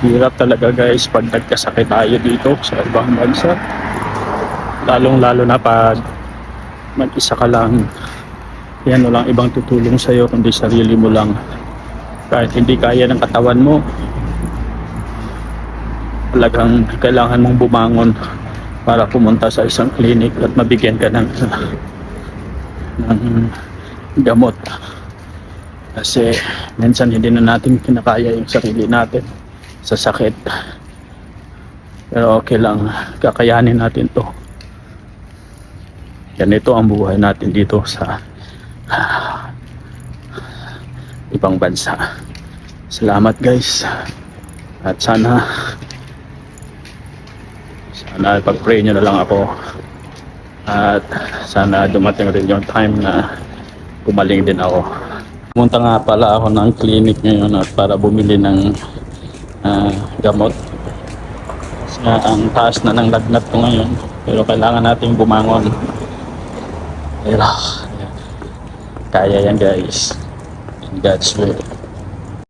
Hirap talaga guys pag nagkasakit tayo dito sa ibang bansa. Lalong lalo na pag mag-isa ka lang. Yan walang ibang tutulong sa'yo kundi sarili mo lang. Kahit hindi kaya ng katawan mo, talagang kailangan mong bumangon para pumunta sa isang clinic at mabigyan ka ng, ng gamot. Kasi minsan hindi na natin kinakaya yung sarili natin sa sakit. Pero okay lang, kakayanin natin to. Ganito ang buhay natin dito sa ibang bansa. Salamat guys. At sana sana pag-pray nyo na lang ako. At sana dumating rin yung time na gumaling din ako. Pumunta nga pala ako ng clinic ngayon at para bumili ng ah, gamot. Nga, ang taas na ng lagnat ko ngayon. Pero kailangan nating bumangon. Pero, kaya yan guys. In God's will.